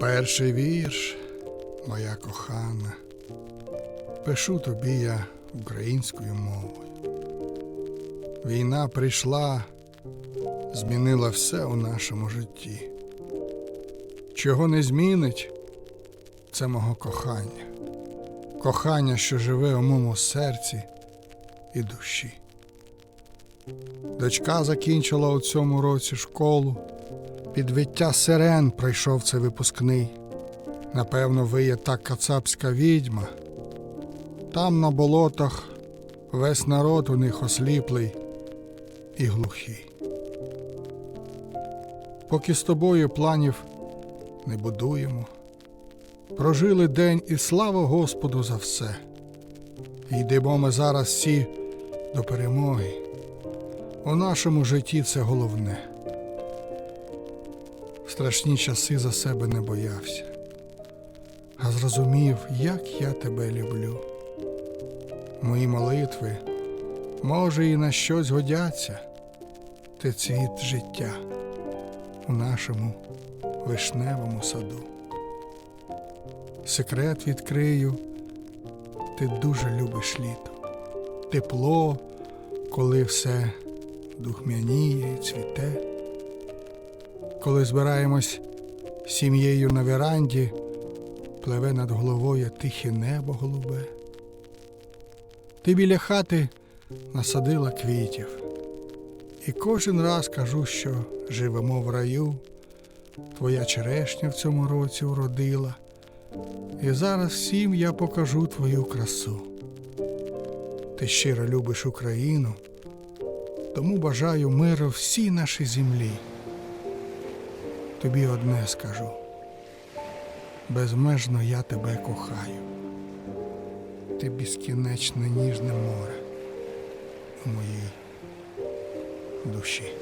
Перший вірш, моя кохана, пишу тобі я українською мовою. Війна прийшла, змінила все у нашому житті. Чого не змінить, це мого кохання. Кохання, що живе у моєму серці і душі. Дочка закінчила у цьому році школу. Під виття сирен пройшов це випускний. Напевно, виє та кацапська відьма. Там на болотах весь народ у них осліплий і глухий. Поки з тобою планів не будуємо. Прожили день і слава Господу за все. Йдемо ми зараз всі до перемоги. У нашому житті це головне. В страшні часи за себе не боявся, а зрозумів, як я тебе люблю. Мої молитви, може, і на щось годяться. Ти цвіт життя у нашому вишневому саду. Секрет відкрию, ти дуже любиш літо, тепло, коли все духмяніє і цвіте. Коли збираємось сім'єю на веранді, пливе над головою тихе небо голубе. Ти біля хати насадила квітів, і кожен раз кажу, що живемо в раю. Твоя черешня в цьому році уродила, і зараз всім я покажу твою красу. Ти щиро любиш Україну, тому бажаю миру всій нашій землі. Тобі одне скажу. Безмежно я тебе кохаю. Ти безкінечне ніжне море у моїй душі.